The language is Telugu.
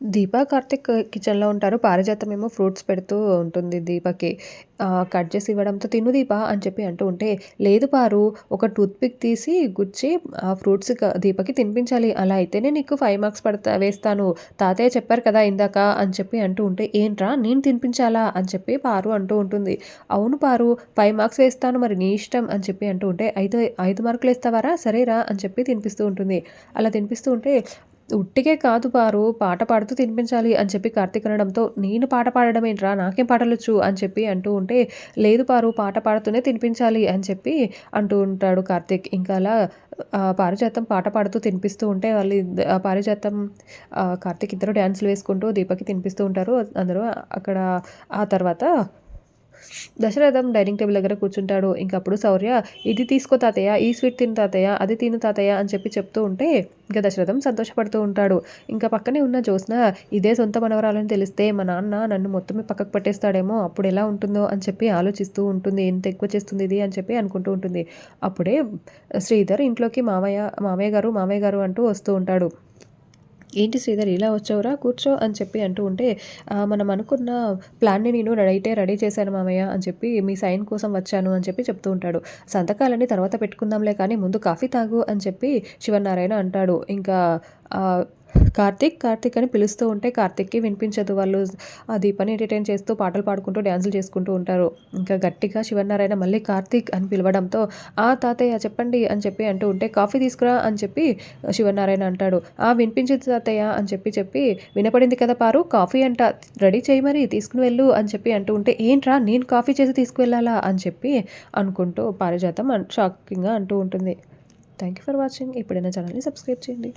దీప కార్తిక్ కిచెన్లో ఉంటారు. పారిజాతం ఏమో ఫ్రూట్స్ పెడుతూ ఉంటుంది దీపకి. కట్ చేసి ఇవ్వడంతో తిను దీప అని చెప్పి అంటూ ఉంటే లేదు పారు ఒక టూత్పిక్ తీసి గుచ్చి ఆ ఫ్రూట్స్ దీపకి తినిపించాలి. అలా అయితేనే నీకు ఫైవ్ మార్క్స్ పడతా వేస్తాను. తాతయ్య చెప్పారు కదా ఇందాక అని చెప్పి అంటూ ఉంటే ఏంట్రా నేను తినిపించాలా అని చెప్పి పారు అంటూ ఉంటుంది. అవును పారు ఫైవ్ మార్క్స్ వేస్తాను మరి నీ ఇష్టం అని చెప్పి అంటూ ఉంటే ఐదు ఐదు మార్కులు వేస్తావారా? సరేరా అని చెప్పి తినిపిస్తూ ఉంటుంది. అలా తినిపిస్తూ ఉంటే ఉట్టికే కాదు పారు పాట పాడుతూ తినిపించాలి అని చెప్పి కార్తీక్ అనడంతో నేను పాట పాడడం ఏంట్రా నాకేం పాటలొచ్చు? అని చెప్పి అంటూ ఉంటే లేదు పారు పాట పాడుతూనే తినిపించాలి అని చెప్పి అంటూ ఉంటాడు కార్తీక్. ఇంకా అలా పారిజాతం పాట పాడుతూ తినిపిస్తూ ఉంటే వాళ్ళు పారిజాతం కార్తీక్ ఇద్దరు డ్యాన్సులు వేసుకుంటూ దీపకి తినిపిస్తూ ఉంటారు. అందరూ అక్కడ ఆ తర్వాత దశరథం డైనింగ్ టేబుల్ దగ్గర కూర్చుంటాడు. ఇంకప్పుడు శౌర్య ఇది తీసుకో తాతయ్య ఈ స్వీట్ తిను తాతయ్య అది తిను తాతయ్య అని చెప్పి చెప్తూ ఉంటే ఇంకా దశరథం సంతోషపడుతూ ఉంటాడు. ఇంకా పక్కనే ఉన్న జ్యోత్స్న ఇదే సొంత మనవరాలని తెలిస్తే మా నాన్న నన్ను మొత్తమే పక్కకు పట్టేస్తాడేమో అప్పుడు ఎలా ఉంటుందో అని చెప్పి ఆలోచిస్తూ ఉంటుంది. ఎంత ఎక్కువ చేస్తుంది ఇది అని చెప్పి అనుకుంటూ ఉంటుంది. అప్పుడే శ్రీధర్ ఇంట్లోకి మామయ్య మామయ్య గారు మామయ్య గారు అంటూ వస్తూ ఉంటాడు. ఏంటి శ్రీధర్ ఇలా వచ్చావురా? కూర్చో అని చెప్పి అంటూ ఉంటే మనం అనుకున్న ప్లాన్ని నేను అయితే రెడీ చేశాను మామయ్య అని చెప్పి మీ సైన్ కోసం వచ్చాను అని చెప్పి చెప్తూ ఉంటాడు. సంతకాలని తర్వాత పెట్టుకుందాంలే కానీ ముందు కాఫీ తాగు అని చెప్పి శివనారాయణ అంటాడు. ఇంకా కార్తీక్ కార్తీక్ అని పిలుస్తూ ఉంటే కార్తీక్కి వినిపించదు. వాళ్ళు ఆ దీపాన్ని ఎంటర్టైన్ చేస్తూ పాటలు పాడుకుంటూ డ్యాన్సులు చేసుకుంటూ ఉంటారు. ఇంకా గట్టిగా శివనారాయణ మళ్ళీ కార్తీక్ అని పిలవడంతో ఆ తాతయ్య చెప్పండి అని చెప్పి అంటూ ఉంటే కాఫీ తీసుకురా అని చెప్పి శివనారాయణ అంటాడు. ఆ వినిపించింది తాతయ్య అని చెప్పి చెప్పి వినపడింది కదా పారు కాఫీ అంట రెడీ చేయి మరి తీసుకుని వెళ్ళు అని చెప్పి అంటూ ఉంటే ఏంట్రా నేను కాఫీ చేసి తీసుకువెళ్ళాలా అని చెప్పి అనుకుంటూ పారిజాతం షాకింగ్గా అంటూ ఉంటుంది. Thank you for watching. ఎప్పుడైనా ఛానల్ని సబ్స్క్రైబ్ చేయండి.